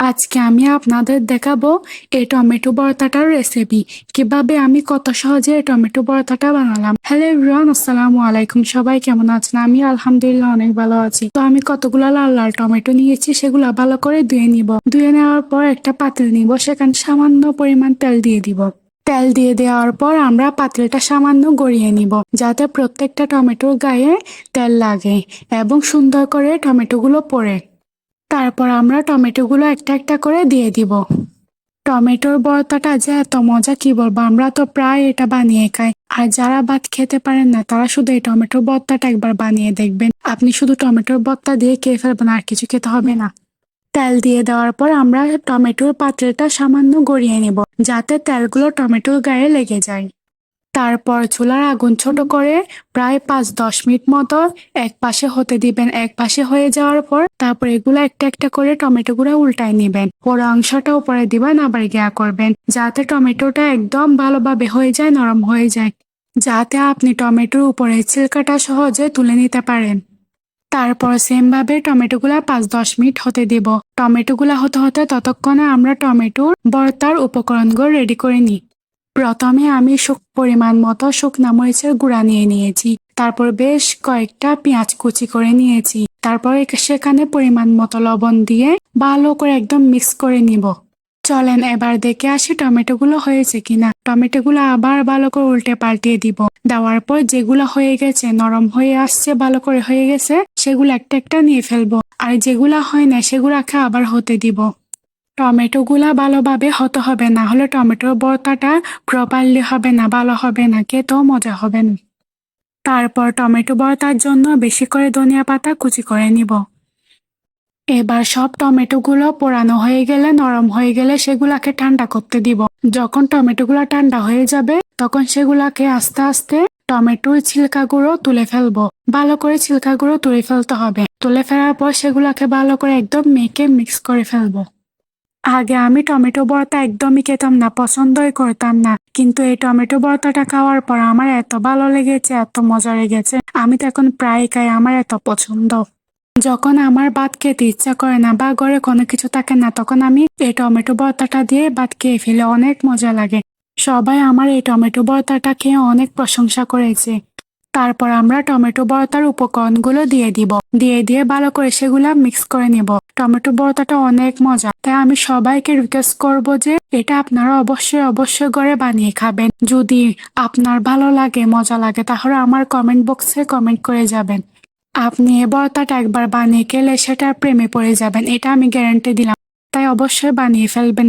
আজকে আমি আপনাদের দেখাবো এই টমেটো ভর্তাটার রেসিপি কীভাবে আমি কত সহজে এই টমেটো ভর্তাটা বানালাম। হ্যালো এভরিওয়ান আসসালামু আলাইকুম। সবাই কেমন আছেন? আমি আলহামদুলিল্লাহ অনেক ভালো আছি। তো আমি কতগুলো লাল লাল টমেটো নিয়েছি, সেগুলো ভালো করে ধুয়ে নিব। ধুয়ে নেওয়ার পর একটা পাতিল নিব, সেখানে সামান্য পরিমাণ তেল দিয়ে দিব। তেল দিয়ে দেওয়ার পর আমরা পাতিলটা সামান্য গড়িয়ে নিব, যাতে প্রত্যেকটা টমেটোর গায়ে তেল লাগে এবং সুন্দর করে টমেটোগুলো পড়ে। তারপর আমরা টমেটোগুলো একটা একটা করে দিয়ে দিব। টমেটোর ভর্তাটা যে এত মজা কি বলব? আমরা তো প্রায় এটা বানিয়ে খাই। আর যারা ভাত খেতে পারেন না, তারা শুধু এই টমেটোর ভর্তাটা একবার বানিয়ে দেখবেন। আপনি শুধু টমেটোর ভর্তা দিয়ে খেয়ে ফেলবেন, আর কিছু খেতে হবে না। তেল দিয়ে দেওয়ার পর আমরা টমেটোর পাত্রটা সামান্য গড়িয়ে নেব, যাতে তেলগুলো টমেটোর গায়ে লেগে যায়। তারপর চুলার আগুন ছোট করে প্রায় পাঁচ দশ মিনিট মতো এক পাশে হতে দিবেন, এক পাশে হয়ে যাওয়ার পর তারপর এগুলো একটা একটা করে টমেটো গুলো উল্টায় নিবেন। পুরো অংশটা উপরে দিবেন, আবার গিয়া করবেন। যাতে টমেটোটা একদম ভালোভাবে হয়ে যায়, নরম হয়ে যায়। যাতে আপনি টমেটোর উপরে ছিলকাটা সহজে তুলে নিতে পারেন। তারপর সেম ভাবে টমেটোগুলা পাঁচ দশ মিনিট হতে দিব। টমেটোগুলা হতে হতে ততক্ষণে আমরা টমেটোর ভর্তার উপকরণগুলো রেডি করে নিই। প্রথমে আমি শুক পরিমাণ মতো শুকনা মরিচের গুঁড়া নিয়ে নিয়েছি। তারপর বেশ কয়েকটা পেঁয়াজ কুচি করে নিয়েছি। তারপর সেখানে পরিমাণ মতো লবণ দিয়ে ভালো করে একদম মিক্স করে নিব। চলেন এবার দেখে আসি টমেটোগুলো হয়েছে কিনা। টমেটোগুলো আবার ভালো করে উল্টে পাল্টিয়ে দিব। দেওয়ার পর যেগুলো হয়ে গেছে, নরম হয়ে আসছে, ভালো করে হয়ে গেছে, সেগুলো একটা একটা নিয়ে ফেলব। আর যেগুলা হয় না, সেগুলাকে আবার হতে দিব। টমেটোগুলা ভালোভাবে হতে হবে না। হলে টমেটোর ভর্তাটা প্রপারলি হবে না, ভালো হবে না, খেতেও মজা হবে না। তারপর টমেটো ভর্তার জন্য বেশি করে ধনিয়া পাতা কুচি করে নিব। এবার সব টমেটোগুলো পোড়ানো হয়ে গেলে, নরম হয়ে গেলে সেগুলাকে ঠান্ডা করতে দিব। যখন টমেটোগুলো ঠান্ডা হয়ে যাবে, তখন সেগুলাকে আস্তে আস্তে টমেটোর ছিলকাগুলো তুলে ফেলব। ভালো করে ছিলকাগুলো তুলে ফেলতে হবে। তুলে ফেলার পর সেগুলাকে ভালো করে একদম মেখে মিক্স করে ফেলব। আগে আমি টমেটো ভর্তা একদমই খেতাম না, পছন্দই করতাম না। কিন্তু এই টমেটো ভর্তাটা খাওয়ার পর আমার এত ভালো লেগেছে, এত মজা লেগেছে। আমি তো এখন প্রায় খাই, আমার এত পছন্দ। যখন আমার ভাত খেতে ইচ্ছা করে না বা ঘরে কোনো কিছু থাকে না, তখন আমি এই টমেটো ভর্তাটা দিয়ে ভাত খেয়ে ফেলে, অনেক মজা লাগে। সবাই আমার এই টমেটো ভর্তাটা খেয়ে অনেক প্রশংসা করেছে। তারপর আমরা টমেটো ভর্তার উপকরণগুলো দিয়ে দিব। দিয়ে দিয়ে ভালো করে সেগুলা মিক্স করে নিব। টমেটো ভর্তাটা অনেক মজা। তাই আমি সবাইকে রিকোয়েস্ট করব যে এটা আপনারা অবশ্যই অবশ্যই করে বানিয়ে খাবেন। যদি আপনার ভালো লাগে, মজা লাগে, তাহলে আমার কমেন্ট বক্সে কমেন্ট করে যাবেন। আপনি এ ভর্তাটা একবার বানিয়ে খেলে সেটার প্রেমে পড়ে যাবেন, এটা আমি গ্যারান্টি দিলাম। তাই অবশ্যই বানিয়ে ফেলবেন।